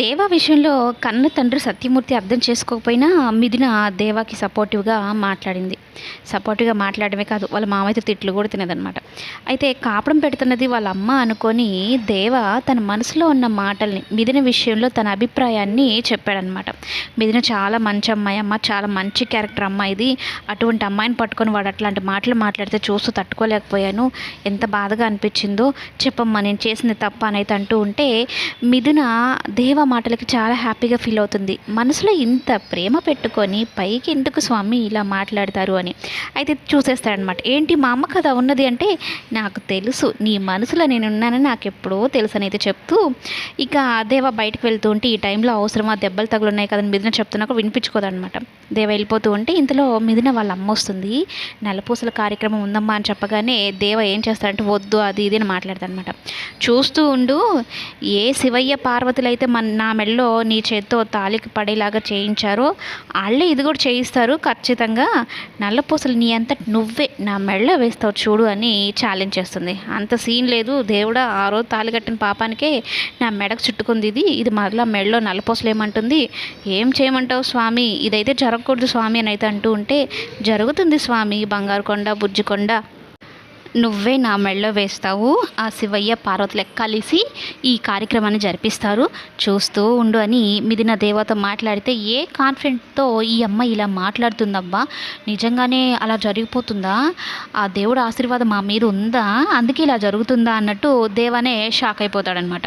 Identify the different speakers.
Speaker 1: దేవ విషయంలో కన్న తండ్రి సత్యమూర్తి అర్థం చేసుకోకపోయినా మిథున దేవాకి సపోర్టివ్గా మాట్లాడింది. సపోర్టివ్గా మాట్లాడమే కాదు వాళ్ళ మామయ్య తిట్లు కూడా తినదనమాట అయితే కాపడం పెడుతున్నది వాళ్ళ అమ్మ అనుకొని దేవ తన మనసులో ఉన్న మాటల్ని మిదిన విషయంలో తన అభిప్రాయాన్ని చెప్పాడనమాట మిదిన చాలా మంచి అమ్మాయి అమ్మ చాలా మంచి క్యారెక్టర్ అమ్మాయిది అటువంటి అమ్మాయిని పట్టుకొని వాడు అట్లాంటి మాటలు మాట్లాడితే చూస్తూ తట్టుకోలేకపోయాను. ఎంత బాధగా అనిపించిందో. చెప్పమ్మా నేను చేసింది తప్ప అనేది అంటూ ఉంటే మిథున దేవ మాటలకి చాలా హ్యాపీగా ఫీల్ అవుతుంది. మనసులో ఇంత ప్రేమ పెట్టుకొని పైకి ఎందుకు స్వామి ఇలా మాట్లాడతారు అని అయితే చూసేస్తాడనమాట ఏంటి మా అమ్మ కదా ఉన్నది అంటే నాకు తెలుసు. నీ మనసులో నేను ఉన్నానని నాకు ఎప్పుడో తెలుసు అని అయితే చెప్తూ ఇక దేవ బయటకు వెళ్తూ ఉంటే ఈ టైంలో అవసరమా? దెబ్బలు తగులున్నాయి కదని మిథున చెప్తున్నా కూడా వినిపించుకోదనమాట దేవ వెళ్ళిపోతూ ఉంటే ఇంతలో మిథున వాళ్ళ అమ్మ వస్తుంది. నల్లపూసల కార్యక్రమం ఉందమ్మా అని చెప్పగానే దేవ ఏం చేస్తాడంటే వద్దు అది ఇది అని మాట్లాడతాడనమాట చూస్తూ ఉండు ఏ శివయ్య పార్వతులు అయితే మన నా మెడలో నీ చేత్తో తాలికి పడేలాగా చేయించారో వాళ్ళే ఇది కూడా చేయిస్తారు ఖచ్చితంగా. మల్లెపూసలు నీ అంత నువ్వే నా మెడలో వేస్తావు చూడు అని ఛాలెంజ్ చేస్తుంది. అంత సీన్ లేదు. దేవుడా ఆ రోజు తాళి కట్టిన పాపానికే నా మెడకు చుట్టుకుంది ఇది. ఇది మరలా మెడలో నల్లపూసలు ఏమంటుంది? ఏం చేయమంటావు స్వామి? ఇదైతే జరగకూడదు స్వామి అని అయితే అంటూ ఉంటే జరుగుతుంది స్వామి. బంగారు కొండ బుజ్జి కొండ నువ్వే నా మెడలో వేస్తావు. ఆ శివయ్య పార్వతులు కలిసి ఈ కార్యక్రమాన్ని జరిపిస్తారు. చూస్తూ ఉండు అని మిదిన దేవత మాట్లాడితే ఏ కాన్ఫిడెంట్తో ఈ అమ్మ ఇలా మాట్లాడుతుందబ్బా? నిజంగానే అలా జరిగిపోతుందా? ఆ దేవుడు ఆశీర్వాదం మా మీద ఉందా? అందుకే ఇలా జరుగుతుందా? అన్నట్టు దేవానే షాక్ అయిపోతాడనమాట